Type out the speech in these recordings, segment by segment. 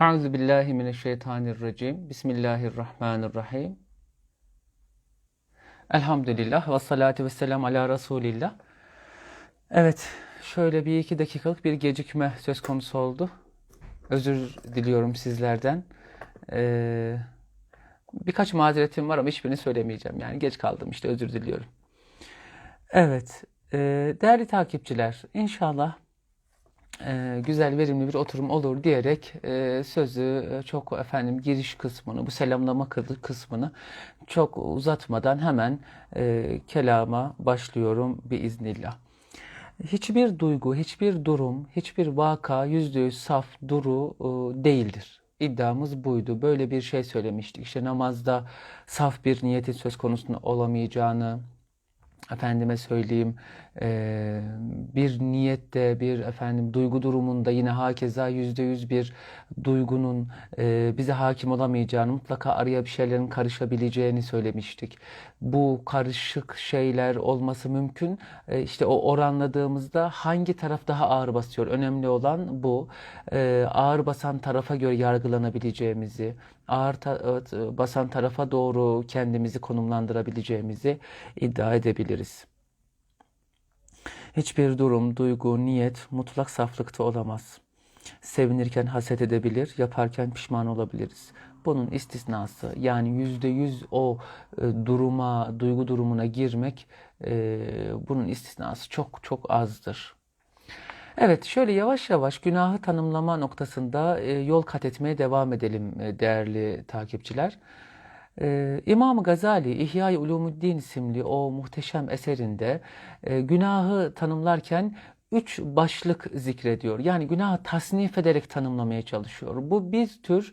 Euzu billahi mineşşeytanirracim. Bismillahirrahmanirrahim. Elhamdülillah ve salatu ve selam ala Resulillah. Evet, şöyle bir iki dakikalık bir gecikme söz konusu oldu. Özür diliyorum sizlerden. Ee, birkaç mazeretim var ama hiçbirini söylemeyeceğim. Yani geç kaldım işte özür diliyorum. Evet, e, değerli takipçiler, inşallah güzel verimli bir oturum olur diyerek e, sözü e, çok efendim giriş kısmını bu selamlama kı- kısmını çok uzatmadan hemen e, kelama başlıyorum biiznillah. Hiçbir duygu, hiçbir durum, hiçbir vaka yüzde yüz saf, duru e, değildir. İddiamız buydu. Böyle bir şey söylemiştik. İşte namazda saf bir niyetin söz konusu olamayacağını, efendime söyleyeyim eee, bir niyette bir efendim duygu durumunda yine hakeza yüzde yüz bir duygunun eee, bize hakim olamayacağını mutlaka araya bir şeylerin karışabileceğini söylemiştik. Bu karışık şeyler olması mümkün. E, işte o oranladığımızda hangi taraf daha ağır basıyor? Önemli olan bu. E, ağır basan tarafa göre yargılanabileceğimizi, ağır ta- e, basan tarafa doğru kendimizi konumlandırabileceğimizi iddia edebiliriz. Hiçbir durum, duygu, niyet mutlak saflıkta olamaz. Sevinirken haset edebilir, yaparken pişman olabiliriz. Bunun istisnası yani yüzde yüz o e, duruma, duygu durumuna girmek e, bunun istisnası çok çok azdır. Evet, şöyle yavaş yavaş günahı tanımlama noktasında e, yol kat etmeye devam edelim e, değerli takipçiler. E, İmam Gazali İhya-i Ulumuddin isimli o muhteşem eserinde e, günahı tanımlarken üç başlık zikrediyor. Yani günahı tasnif ederek tanımlamaya çalışıyor. Bu bir tür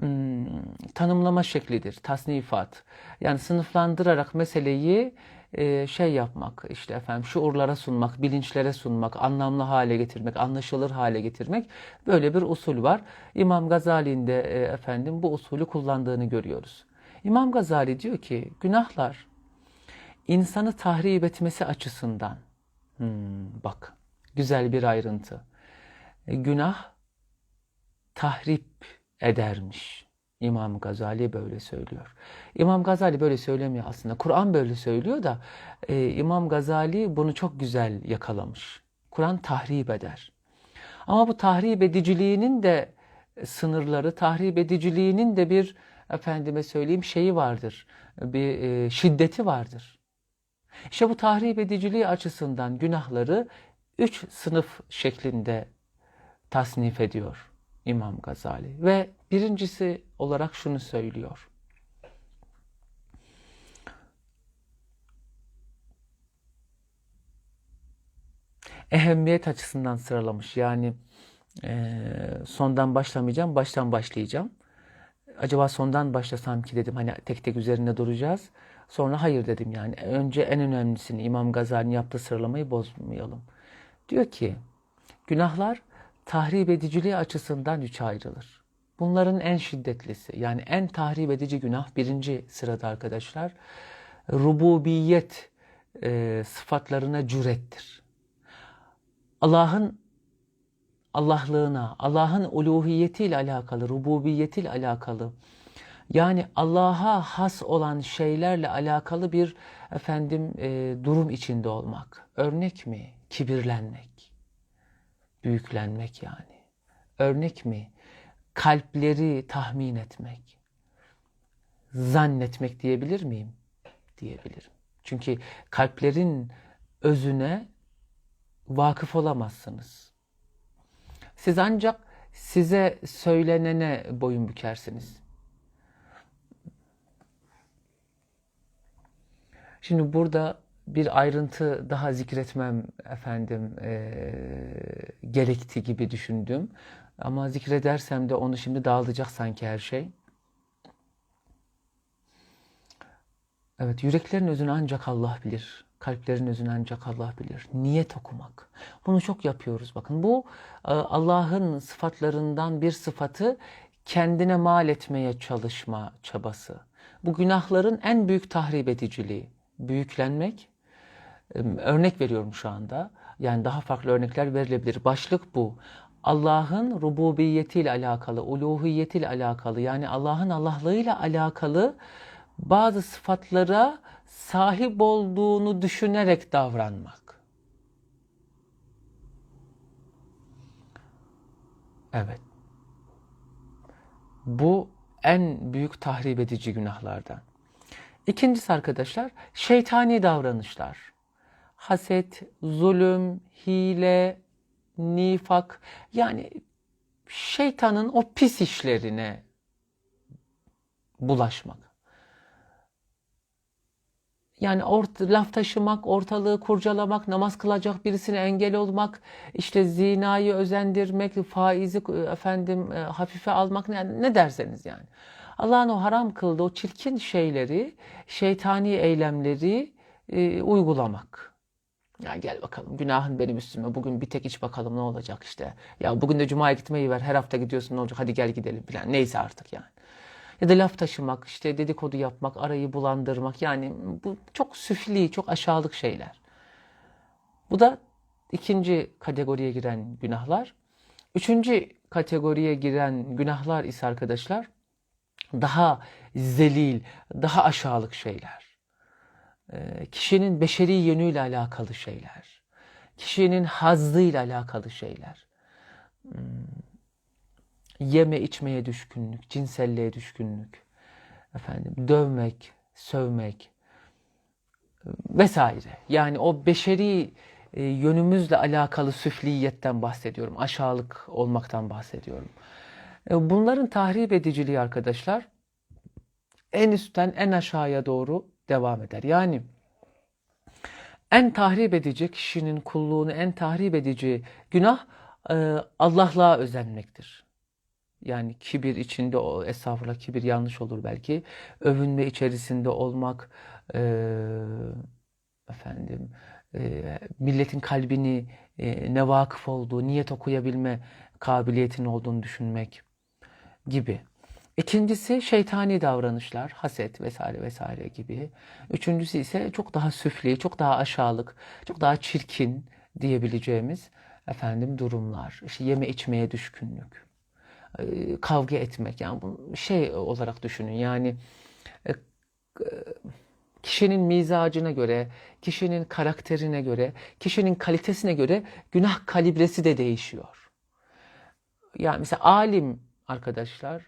hmm, tanımlama şeklidir, tasnifat. Yani sınıflandırarak meseleyi e, şey yapmak, işte efendim şuurlara sunmak, bilinçlere sunmak, anlamlı hale getirmek, anlaşılır hale getirmek böyle bir usul var. İmam Gazali'nin de e, efendim bu usulü kullandığını görüyoruz. İmam Gazali diyor ki günahlar insanı tahrip etmesi açısından Hmm, bak güzel bir ayrıntı. E, günah tahrip edermiş. İmam Gazali böyle söylüyor. İmam Gazali böyle söylemiyor aslında. Kur'an böyle söylüyor da e, İmam Gazali bunu çok güzel yakalamış. Kur'an tahrip eder. Ama bu tahrip ediciliğinin de sınırları, tahrip ediciliğinin de bir efendime söyleyeyim şeyi vardır. Bir e, şiddeti vardır. İşte bu tahrip ediciliği açısından günahları üç sınıf şeklinde tasnif ediyor İmam Gazali. Ve birincisi olarak şunu söylüyor. Ehemmiyet açısından sıralamış. Yani eee, sondan başlamayacağım, baştan başlayacağım. Acaba sondan başlasam ki dedim hani tek tek üzerinde duracağız. Sonra hayır dedim yani. Önce en önemlisini İmam Gazali'nin yaptığı sıralamayı bozmayalım. Diyor ki günahlar tahrip ediciliği açısından üçe ayrılır. Bunların en şiddetlisi yani en tahrip edici günah birinci sırada arkadaşlar rububiyet e, sıfatlarına cürettir. Allah'ın Allah'lığına, Allah'ın uluhiyetiyle alakalı, rububiyetiyle alakalı yani Allah'a has olan şeylerle alakalı bir efendim e, durum içinde olmak. Örnek mi? Kibirlenmek, büyüklenmek yani. Örnek mi? Kalpleri tahmin etmek, zannetmek diyebilir miyim? Diyebilirim. Çünkü kalplerin özüne vakıf olamazsınız. Siz ancak size söylenene boyun bükersiniz. Şimdi burada bir ayrıntı daha zikretmem efendim eee, gerekti gibi düşündüm. Ama zikredersem de onu şimdi dağılacak sanki her şey. Evet, yüreklerin özünü ancak Allah bilir. Kalplerin özünü ancak Allah bilir. Niyet okumak. Bunu çok yapıyoruz. Bakın bu e, Allah'ın sıfatlarından bir sıfatı kendine mal etmeye çalışma çabası. Bu günahların en büyük tahrip ediciliği. Büyüklenmek. E, Örnek veriyorum şu anda. Yani daha farklı örnekler verilebilir. Başlık bu. Allah'ın rububiyetiyle alakalı, uluhiyetiyle alakalı yani Allah'ın Allahlığıyla alakalı bazı sıfatlara sahip olduğunu düşünerek davranmak. Evet. Bu en büyük tahrip edici günahlardan. İkincisi arkadaşlar şeytani davranışlar. Haset, zulüm, hile, nifak yani şeytanın o pis işlerine bulaşmak. Yani ort laf taşımak, ortalığı kurcalamak, namaz kılacak birisine engel olmak, işte zinayı özendirmek, faizi e, efendim e, hafife almak ne, ne derseniz yani. Allah'ın o haram kıldığı o çirkin şeyleri, şeytani eylemleri e, uygulamak. Ya gel bakalım günahın benim üstüme bugün bir tek iç bakalım ne olacak işte. Ya bugün de cumaya gitmeyi ver her hafta gidiyorsun ne olacak hadi gel gidelim falan neyse artık yani. Ya da laf taşımak işte dedikodu yapmak arayı bulandırmak yani bu çok süfli çok aşağılık şeyler. Bu da ikinci kategoriye giren günahlar. Üçüncü kategoriye giren günahlar ise arkadaşlar daha zelil, daha aşağılık şeyler. Ee, kişinin beşeri yönüyle alakalı şeyler. Kişinin hazzıyla alakalı şeyler. Hmm. Yeme içmeye düşkünlük, cinselliğe düşkünlük. Efendim dövmek, sövmek vesaire. Yani o beşeri e, yönümüzle alakalı süfliyetten bahsediyorum. Aşağılık olmaktan bahsediyorum. E, bunların tahrip ediciliği arkadaşlar en üstten en aşağıya doğru devam eder. Yani en tahrip edici kişinin kulluğunu en tahrip edici günah e, Allah'lığa özenmektir. Yani kibir içinde o estağfurullah kibir yanlış olur belki. Övünme içerisinde olmak e, efendim e, milletin kalbini e, ne vakıf olduğu, niyet okuyabilme kabiliyetinin olduğunu düşünmek gibi. İkincisi şeytani davranışlar, haset vesaire vesaire gibi. Üçüncüsü ise çok daha süfli, çok daha aşağılık, çok daha çirkin diyebileceğimiz efendim durumlar. İşte yeme içmeye düşkünlük, kavga etmek yani bu şey olarak düşünün yani e, kişinin mizacına göre, kişinin karakterine göre, kişinin kalitesine göre günah kalibresi de değişiyor. Yani mesela alim arkadaşlar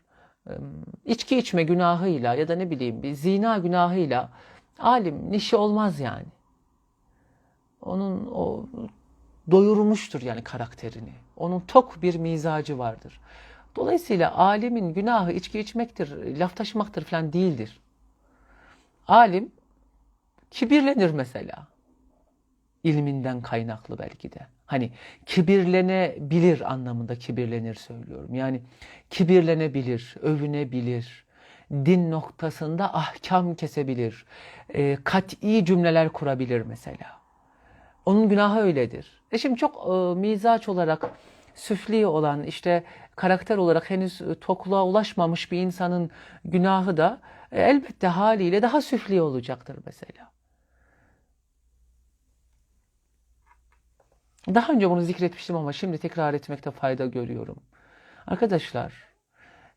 içki içme günahıyla ya da ne bileyim bir zina günahıyla alim nişi olmaz yani. Onun o doyurmuştur yani karakterini. Onun tok bir mizacı vardır. Dolayısıyla alimin günahı içki içmektir, laf taşımaktır falan değildir. Alim kibirlenir mesela. İlminden kaynaklı belki de. Hani kibirlenebilir anlamında kibirlenir söylüyorum. Yani kibirlenebilir, övünebilir, din noktasında ahkam kesebilir, e, kat'i cümleler kurabilir mesela. Onun günahı öyledir. E şimdi çok e, mizaç olarak süfli olan işte karakter olarak henüz tokluğa ulaşmamış bir insanın günahı da e, elbette haliyle daha süfli olacaktır mesela. Daha önce bunu zikretmiştim ama şimdi tekrar etmekte fayda görüyorum. Arkadaşlar,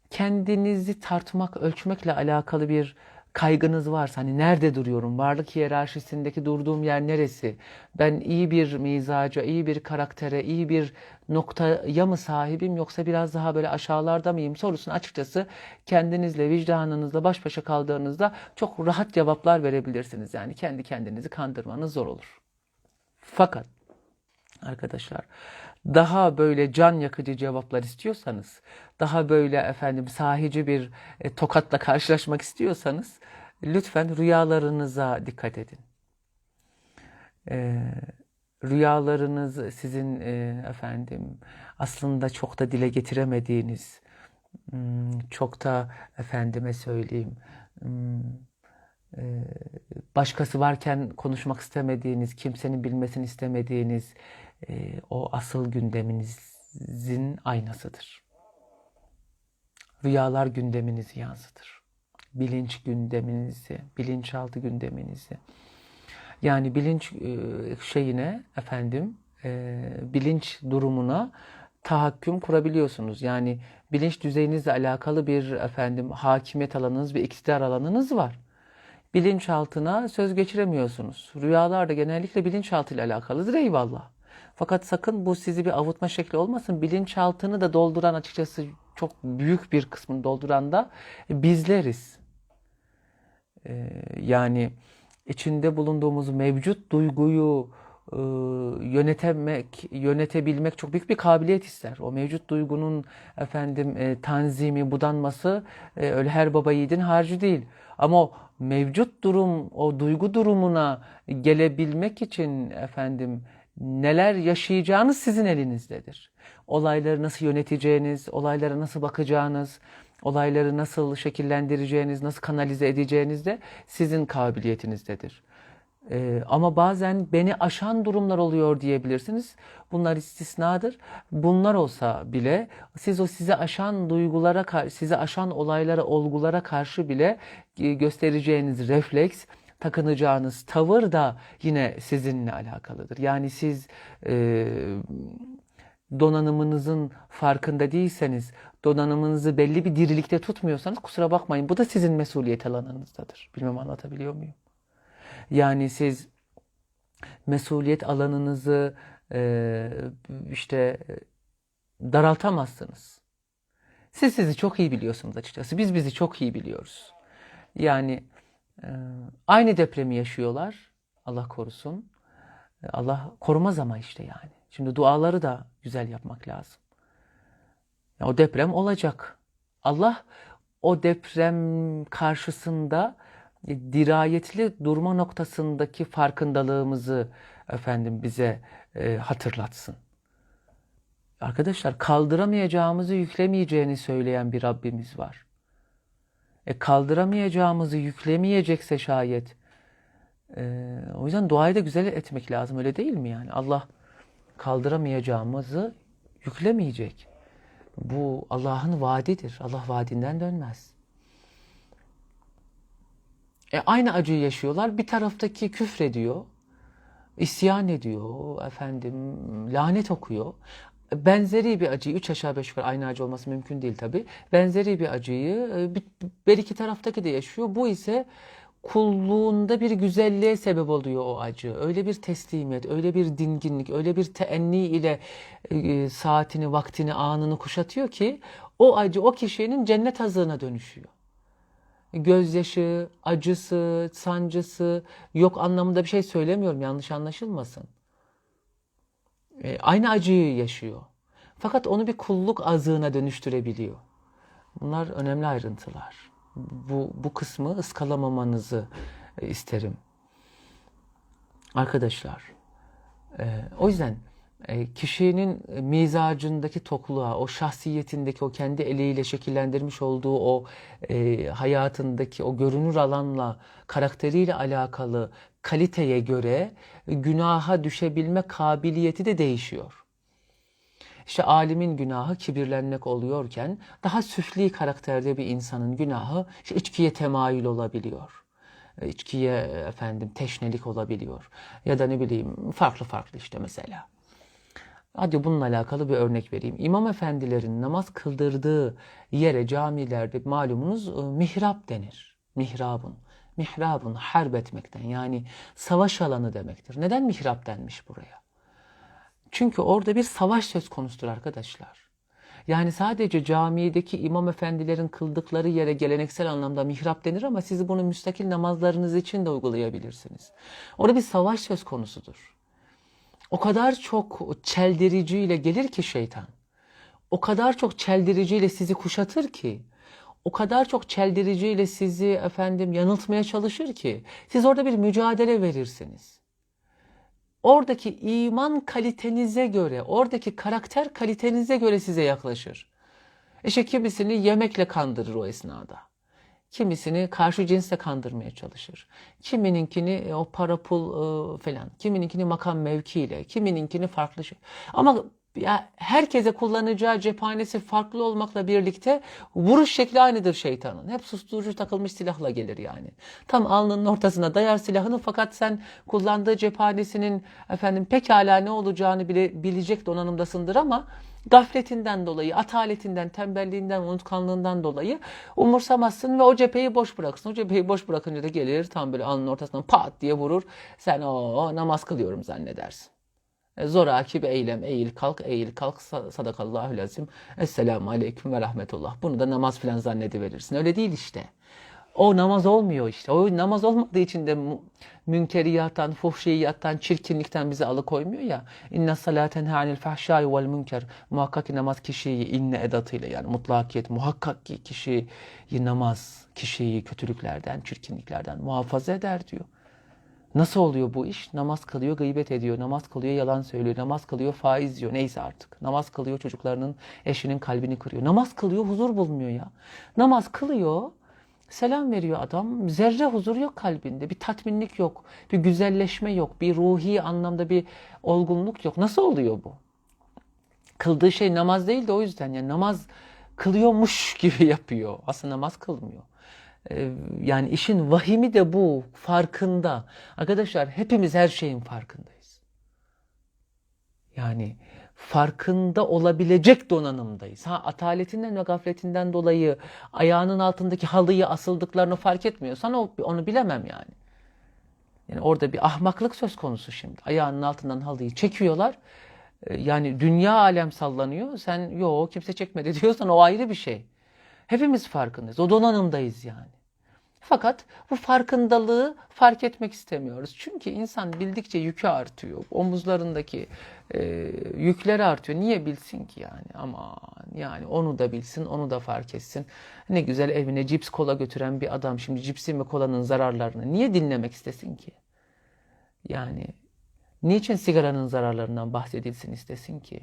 kendinizi tartmak, ölçmekle alakalı bir kaygınız varsa hani nerede duruyorum? Varlık hiyerarşisindeki durduğum yer neresi? Ben iyi bir mizaca, iyi bir karaktere, iyi bir noktaya mı sahibim yoksa biraz daha böyle aşağılarda mıyım sorusunu açıkçası kendinizle, vicdanınızla baş başa kaldığınızda çok rahat cevaplar verebilirsiniz. Yani kendi kendinizi kandırmanız zor olur. Fakat arkadaşlar. Daha böyle can yakıcı cevaplar istiyorsanız, daha böyle efendim sahici bir e, tokatla karşılaşmak istiyorsanız lütfen rüyalarınıza dikkat edin. E, rüyalarınız sizin e, efendim aslında çok da dile getiremediğiniz, hmm, çok da efendime söyleyeyim, hmm, e, başkası varken konuşmak istemediğiniz, kimsenin bilmesini istemediğiniz, e, o asıl gündeminizin aynasıdır. Rüyalar gündeminizi yansıtır. Bilinç gündeminizi, bilinçaltı gündeminizi. Yani bilinç e, şeyine efendim, e, bilinç durumuna tahakküm kurabiliyorsunuz. Yani bilinç düzeyinizle alakalı bir efendim hakimiyet alanınız ve iktidar alanınız var. Bilinçaltına söz geçiremiyorsunuz. Rüyalar da genellikle bilinçaltı ile alakalıdır eyvallah. Fakat sakın bu sizi bir avutma şekli olmasın. Bilinçaltını da dolduran açıkçası çok büyük bir kısmını dolduran da bizleriz. Ee, yani içinde bulunduğumuz mevcut duyguyu e, yönetemek, yönetebilmek çok büyük bir kabiliyet ister. O mevcut duygunun efendim e, tanzimi, budanması e, öyle her baba yiğidin harcı değil. Ama o mevcut durum, o duygu durumuna gelebilmek için efendim neler yaşayacağınız sizin elinizdedir. Olayları nasıl yöneteceğiniz, olaylara nasıl bakacağınız, olayları nasıl şekillendireceğiniz, nasıl kanalize edeceğiniz de sizin kabiliyetinizdedir. Ee, ama bazen beni aşan durumlar oluyor diyebilirsiniz. Bunlar istisnadır. Bunlar olsa bile siz o size aşan duygulara, size aşan olaylara, olgulara karşı bile e, göstereceğiniz refleks, takınacağınız tavır da yine sizinle alakalıdır. Yani siz e, donanımınızın farkında değilseniz, donanımınızı belli bir dirilikte tutmuyorsanız kusura bakmayın. Bu da sizin mesuliyet alanınızdadır. Bilmem anlatabiliyor muyum? Yani siz mesuliyet alanınızı e, işte daraltamazsınız. Siz sizi çok iyi biliyorsunuz açıkçası. Biz bizi çok iyi biliyoruz. Yani aynı depremi yaşıyorlar. Allah korusun. E, Allah korumaz ama işte yani. Şimdi duaları da güzel yapmak lazım. Ya o deprem olacak. Allah o deprem karşısında e, dirayetli durma noktasındaki farkındalığımızı efendim bize e, hatırlatsın. Arkadaşlar kaldıramayacağımızı yüklemeyeceğini söyleyen bir Rabbimiz var. E kaldıramayacağımızı yüklemeyecekse şayet e, o yüzden duayı da güzel etmek lazım öyle değil mi yani? Allah kaldıramayacağımızı yüklemeyecek. Bu Allah'ın vaadidir. Allah vaadinden dönmez. E, aynı acıyı yaşıyorlar. Bir taraftaki küfrediyor, isyan ediyor, efendim lanet okuyor. Benzeri bir acıyı, üç aşağı beş yukarı aynı acı olması mümkün değil tabi. Benzeri bir acıyı e, bir, iki taraftaki de yaşıyor. Bu ise kulluğunda bir güzelliğe sebep oluyor o acı. Öyle bir teslimiyet, öyle bir dinginlik, öyle bir teenni ile e, saatini, vaktini, anını kuşatıyor ki o acı o kişinin cennet hazığına dönüşüyor gözyaşı, acısı, sancısı yok anlamında bir şey söylemiyorum yanlış anlaşılmasın. E, aynı acıyı yaşıyor. Fakat onu bir kulluk azığına dönüştürebiliyor. Bunlar önemli ayrıntılar. Bu, bu kısmı ıskalamamanızı e, isterim. Arkadaşlar, e, o yüzden kişinin mizacındaki tokluğa, o şahsiyetindeki, o kendi eliyle şekillendirmiş olduğu o e, hayatındaki o görünür alanla, karakteriyle alakalı kaliteye göre günaha düşebilme kabiliyeti de değişiyor. İşte alimin günahı kibirlenmek oluyorken daha süfli karakterde bir insanın günahı işte içkiye temayül olabiliyor. İçkiye efendim teşnelik olabiliyor. Ya da ne bileyim farklı farklı işte mesela. Hadi bununla alakalı bir örnek vereyim. İmam efendilerin namaz kıldırdığı yere camilerde malumunuz e, mihrap denir. Mihrabun. Mihrabun harp etmekten yani savaş alanı demektir. Neden mihrap denmiş buraya? Çünkü orada bir savaş söz konusudur arkadaşlar. Yani sadece camideki imam efendilerin kıldıkları yere geleneksel anlamda mihrap denir ama siz bunu müstakil namazlarınız için de uygulayabilirsiniz. Orada bir savaş söz konusudur. O kadar çok çeldiriciyle gelir ki şeytan. O kadar çok çeldiriciyle sizi kuşatır ki. O kadar çok çeldiriciyle sizi efendim yanıltmaya çalışır ki. Siz orada bir mücadele verirsiniz. Oradaki iman kalitenize göre, oradaki karakter kalitenize göre size yaklaşır. İşte kimisini yemekle kandırır o esnada. Kimisini karşı cinsle kandırmaya çalışır. Kimininkini o para pul e, falan. Kimininkini makam mevkiyle. Kimininkini farklı şey. Ama herkese kullanacağı cephanesi farklı olmakla birlikte vuruş şekli aynıdır şeytanın. Hep susturucu takılmış silahla gelir yani. Tam alnının ortasına dayar silahını fakat sen kullandığı cephanesinin efendim pekala ne olacağını bile bilecek donanımdasındır ama gafletinden dolayı, ataletinden, tembelliğinden, unutkanlığından dolayı umursamazsın ve o cepheyi boş bırakırsın. O cepheyi boş bırakınca da gelir tam böyle alnının ortasından pat diye vurur. Sen o namaz kılıyorum zannedersin. E, Zoraki bir eylem. Eğil kalk, eğil kalk. Sa- Sadakallahü lazim. Esselamu aleyküm ve rahmetullah. Bunu da namaz filan zannediverirsin. Öyle değil işte. O namaz olmuyor işte. O namaz olmadığı için de münkeriyattan, fuhşiyattan, çirkinlikten bizi alıkoymuyor ya. İnne salaten hanil fahşai vel münker. Muhakkak ki namaz kişiyi inne edatıyla yani mutlakiyet muhakkak ki kişiyi namaz kişiyi kötülüklerden, çirkinliklerden muhafaza eder diyor. Nasıl oluyor bu iş? Namaz kılıyor, gıybet ediyor. Namaz kılıyor, yalan söylüyor. Namaz kılıyor, faiz yiyor. Neyse artık. Namaz kılıyor, çocuklarının, eşinin kalbini kırıyor. Namaz kılıyor, huzur bulmuyor ya. Namaz kılıyor, selam veriyor adam. Zerre huzur yok kalbinde. Bir tatminlik yok. Bir güzelleşme yok. Bir ruhi anlamda bir olgunluk yok. Nasıl oluyor bu? Kıldığı şey namaz değil de o yüzden. Yani namaz kılıyormuş gibi yapıyor. Aslında namaz kılmıyor. Yani işin vahimi de bu, farkında. Arkadaşlar hepimiz her şeyin farkındayız. Yani farkında olabilecek donanımdayız. Ha ataletinden ve gafletinden dolayı ayağının altındaki halıyı asıldıklarını fark etmiyorsan onu bilemem yani. Yani orada bir ahmaklık söz konusu şimdi. Ayağının altından halıyı çekiyorlar. Yani dünya alem sallanıyor. Sen yo kimse çekmedi diyorsan o ayrı bir şey. Hepimiz farkındayız. O donanımdayız yani. Fakat bu farkındalığı fark etmek istemiyoruz. Çünkü insan bildikçe yükü artıyor. Omuzlarındaki e, yükleri artıyor. Niye bilsin ki yani? Aman yani onu da bilsin, onu da fark etsin. Ne güzel evine cips kola götüren bir adam şimdi cipsin ve kolanın zararlarını niye dinlemek istesin ki? Yani niçin sigaranın zararlarından bahsedilsin istesin ki?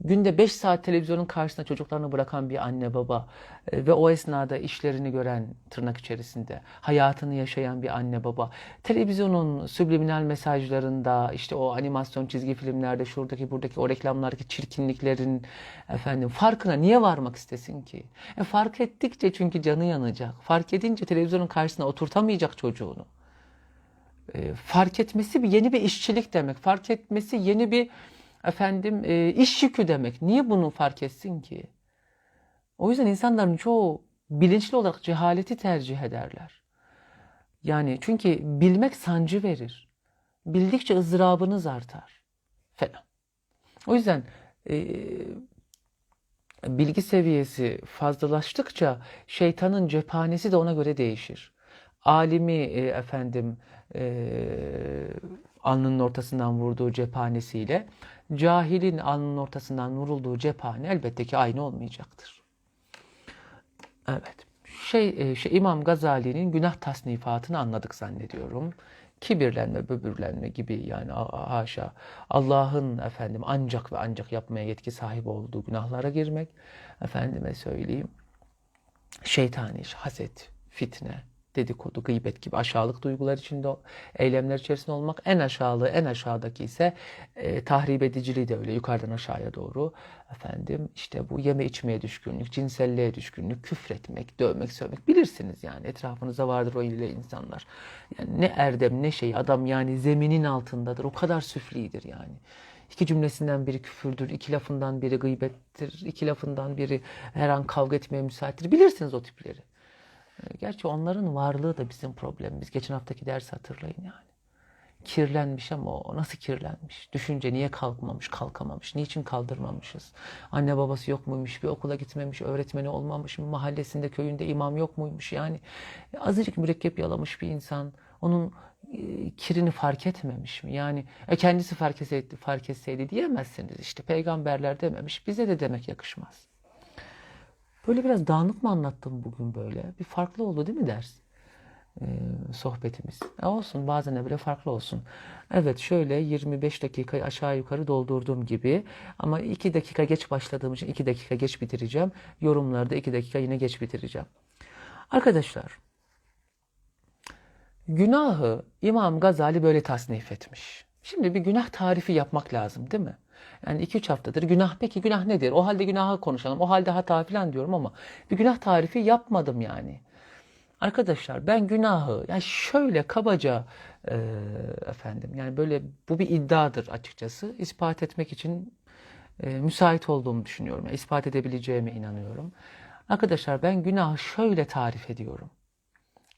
Günde 5 saat televizyonun karşısında çocuklarını bırakan bir anne baba e, ve o esnada işlerini gören tırnak içerisinde hayatını yaşayan bir anne baba televizyonun subliminal mesajlarında işte o animasyon çizgi filmlerde şuradaki buradaki o reklamlardaki çirkinliklerin efendim farkına niye varmak istesin ki? E fark ettikçe çünkü canı yanacak. Fark edince televizyonun karşısına oturtamayacak çocuğunu. E, fark etmesi bir yeni bir işçilik demek. Fark etmesi yeni bir efendim e, iş yükü demek. Niye bunu fark etsin ki? O yüzden insanların çoğu bilinçli olarak cehaleti tercih ederler. Yani çünkü bilmek sancı verir. Bildikçe ızdırabınız artar. Falan. O yüzden e, bilgi seviyesi fazlalaştıkça şeytanın cephanesi de ona göre değişir. Alimi e, efendim e, alnının ortasından vurduğu cephanesiyle cahilin alnının ortasından vurulduğu cephane elbette ki aynı olmayacaktır. Evet. Şey, e, şey İmam Gazali'nin günah tasnifatını anladık zannediyorum. Kibirlenme, böbürlenme gibi yani haşa Allah'ın efendim ancak ve ancak yapmaya yetki sahibi olduğu günahlara girmek. Efendime söyleyeyim. Şeytani haset, fitne, dedikodu, gıybet gibi aşağılık duygular içinde, eylemler içerisinde olmak. En aşağılığı, en aşağıdaki ise e, tahrip ediciliği de öyle yukarıdan aşağıya doğru. Efendim işte bu yeme içmeye düşkünlük, cinselliğe düşkünlük, küfretmek, dövmek, sövmek bilirsiniz yani. Etrafınızda vardır o ile insanlar. Yani ne erdem ne şey adam yani zeminin altındadır. O kadar süflidir yani. İki cümlesinden biri küfürdür, iki lafından biri gıybettir, iki lafından biri her an kavga etmeye müsaittir. Bilirsiniz o tipleri. Gerçi onların varlığı da bizim problemimiz. Geçen haftaki dersi hatırlayın yani. Kirlenmiş ama o nasıl kirlenmiş? Düşünce niye kalkmamış, kalkamamış? Niçin kaldırmamışız? Anne babası yok muymuş? Bir okula gitmemiş, öğretmeni olmamış mı? Mahallesinde, köyünde imam yok muymuş? Yani azıcık mürekkep yalamış bir insan onun e, kirini fark etmemiş mi? Yani e, kendisi fark etseydi, fark etseydi diyemezsiniz işte. Peygamberler dememiş, bize de demek yakışmaz. Böyle biraz dağınık mı anlattım bugün böyle? Bir farklı oldu değil mi ders? Ee, sohbetimiz. E olsun bazen de bile farklı olsun. Evet şöyle 25 dakikayı aşağı yukarı doldurduğum gibi ama 2 dakika geç başladığım için 2 dakika geç bitireceğim. Yorumlarda 2 dakika yine geç bitireceğim. Arkadaşlar günahı İmam Gazali böyle tasnif etmiş. Şimdi bir günah tarifi yapmak lazım değil mi? Yani 2-3 haftadır günah peki günah nedir? O halde günahı konuşalım. O halde hata falan diyorum ama bir günah tarifi yapmadım yani. Arkadaşlar ben günahı yani şöyle kabaca e, efendim yani böyle bu bir iddiadır açıkçası. ispat etmek için e, müsait olduğumu düşünüyorum. Yani ispat edebileceğime inanıyorum. Arkadaşlar ben günahı şöyle tarif ediyorum.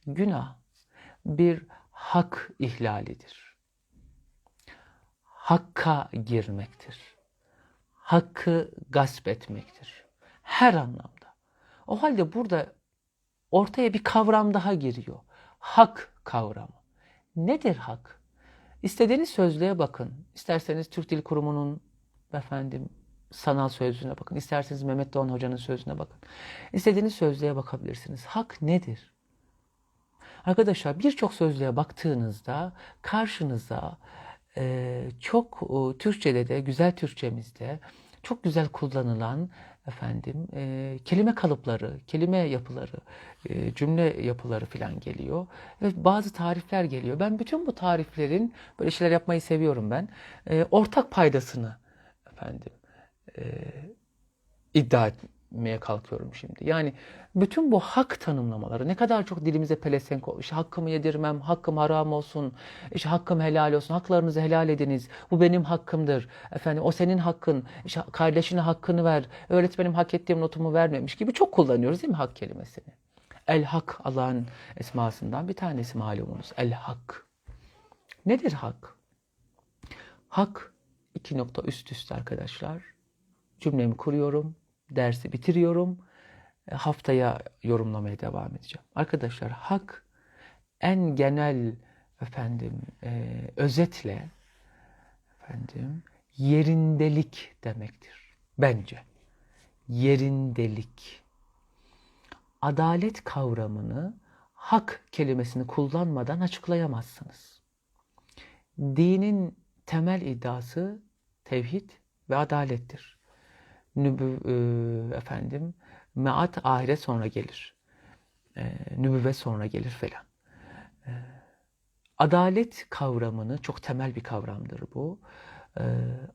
Günah bir hak ihlalidir. Hakka girmektir. Hakkı gasp etmektir. Her anlamda. O halde burada ortaya bir kavram daha giriyor. Hak kavramı. Nedir hak? İstediğiniz sözlüğe bakın. İsterseniz Türk Dil Kurumu'nun efendim sanal sözlüğüne bakın. İsterseniz Mehmet Doğan Hoca'nın sözlüğüne bakın. İstediğiniz sözlüğe bakabilirsiniz. Hak nedir? Arkadaşlar birçok sözlüğe baktığınızda karşınıza çok Türkçe'de de güzel Türkçemizde çok güzel kullanılan efendim kelime kalıpları, kelime yapıları, cümle yapıları falan geliyor. Ve bazı tarifler geliyor. Ben bütün bu tariflerin böyle şeyler yapmayı seviyorum ben. Ortak paydasını efendim e, iddia etmeye kalkıyorum şimdi. Yani bütün bu hak tanımlamaları ne kadar çok dilimize pelesenk olmuş. İşte hakkımı yedirmem, hakkım haram olsun, işte hakkım helal olsun, haklarınızı helal ediniz. Bu benim hakkımdır. Efendim o senin hakkın. İşte kardeşine hakkını ver. Öğretmenim hak ettiğim notumu vermemiş gibi çok kullanıyoruz değil mi hak kelimesini? El hak Allah'ın esmasından bir tanesi malumunuz. El hak. Nedir hak? Hak iki nokta üst üste arkadaşlar. Cümlemi kuruyorum, dersi bitiriyorum. E, Haftaya yorumlamaya devam edeceğim. Arkadaşlar hak en genel efendim e, özetle efendim yerindelik demektir. Bence. Yerindelik. Adalet kavramını hak kelimesini kullanmadan açıklayamazsınız. Dinin temel iddiası tevhid ve adalettir. Nübü, e, efendim, meat ahiret sonra gelir. E, nübüvvet sonra gelir falan. E, adalet kavramını çok temel bir kavramdır bu. E,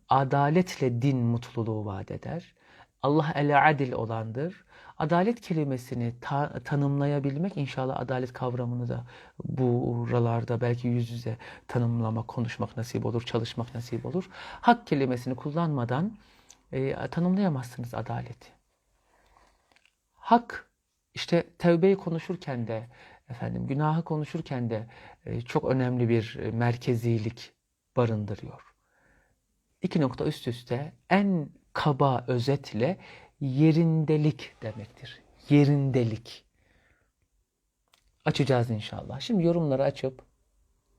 adaletle din mutluluğu vaat eder. Allah el adil olandır. Adalet kelimesini ta- tanımlayabilmek inşallah adalet kavramını da buralarda belki yüz yüze tanımlamak, konuşmak nasip olur, çalışmak nasip olur. Hak kelimesini kullanmadan e, tanımlayamazsınız adaleti. Hak işte tevbeyi konuşurken de efendim günahı konuşurken de e, çok önemli bir e, merkezilik barındırıyor. İki nokta üst üste en kaba özetle yerindelik demektir. Yerindelik. Açacağız inşallah. Şimdi yorumları açıp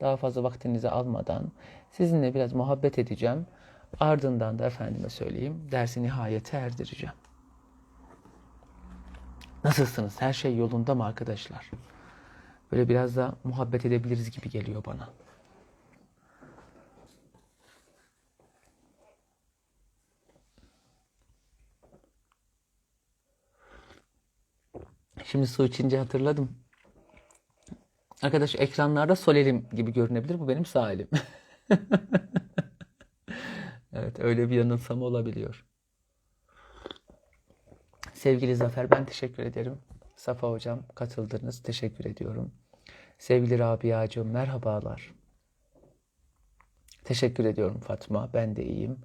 daha fazla vaktinizi almadan sizinle biraz muhabbet edeceğim. Ardından da efendime söyleyeyim dersi nihayete erdireceğim. Nasılsınız? Her şey yolunda mı arkadaşlar? Böyle biraz da muhabbet edebiliriz gibi geliyor bana. Şimdi su içince hatırladım. Arkadaş ekranlarda sol elim gibi görünebilir. Bu benim sağ elim. Evet öyle bir yanılsama olabiliyor. Sevgili Zafer ben teşekkür ederim. Safa hocam katıldınız. Teşekkür ediyorum. Sevgili Rabia'cığım merhabalar. Teşekkür ediyorum Fatma. Ben de iyiyim.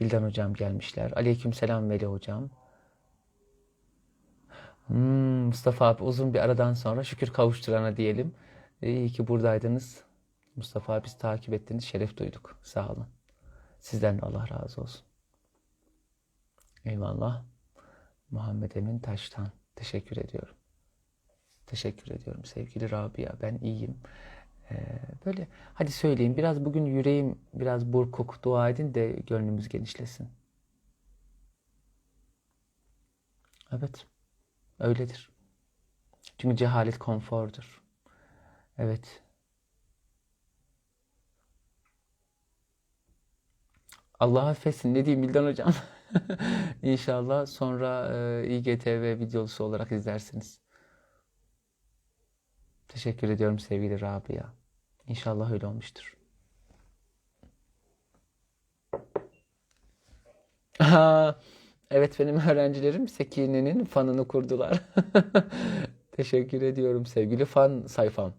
Bildan hocam gelmişler. Aleyküm selam Veli hocam. Hmm, Mustafa abi uzun bir aradan sonra şükür kavuşturana diyelim. İyi ki buradaydınız. Mustafa abi biz takip ettiniz. Şeref duyduk. Sağ olun. Sizden de Allah razı olsun. Eyvallah. Muhammed Emin Taş'tan teşekkür ediyorum. Teşekkür ediyorum sevgili Rabia. Ben iyiyim. Ee, böyle hadi söyleyin biraz bugün yüreğim biraz burkuk dua edin de gönlümüz genişlesin. Evet. Öyledir. Çünkü cehalet konfordur. Evet. Allah affetsin. Ne diyeyim Bildan Hocam? İnşallah sonra e, İGTV videosu olarak izlersiniz. Teşekkür ediyorum sevgili Rabia. İnşallah öyle olmuştur. Evet benim öğrencilerim Sekine'nin fanını kurdular. Teşekkür ediyorum sevgili fan sayfam.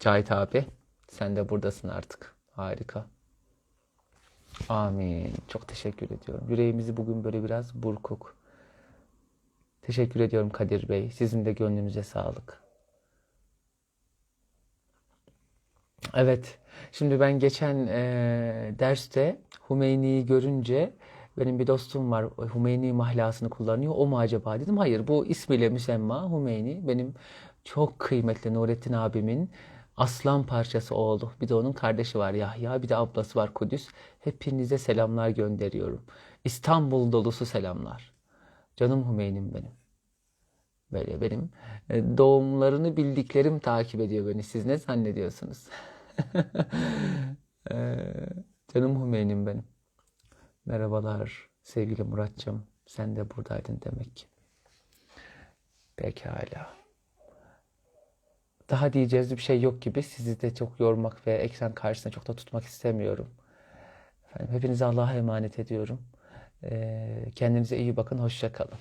Cahit abi sen de buradasın artık. Harika. Amin. Çok teşekkür ediyorum. Yüreğimizi bugün böyle biraz burkuk. Teşekkür ediyorum Kadir Bey. Sizin de gönlünüze sağlık. Evet. Şimdi ben geçen eee, derste Hümeyni'yi görünce benim bir dostum var. Hümeyni mahlasını kullanıyor. O mu acaba dedim. Hayır, bu ismiyle müsemma Hümeyni. Benim çok kıymetli Nurettin abimin aslan parçası oğlu. Bir de onun kardeşi var Yahya. Bir de ablası var Kudüs. Hepinize selamlar gönderiyorum. İstanbul dolusu selamlar. Canım Hümeynim benim. Böyle benim e, doğumlarını bildiklerim takip ediyor beni. Siz ne zannediyorsunuz? Ee, canım Hümeynim benim. Merhabalar sevgili Muratcığım. Sen de buradaydın demek ki. Pekala. Daha diyeceğiz bir şey yok gibi. Sizi de çok yormak ve ekran karşısında çok da tutmak istemiyorum. Efendim, hepinizi Allah'a emanet ediyorum. Ee, kendinize iyi bakın. Hoşça kalın.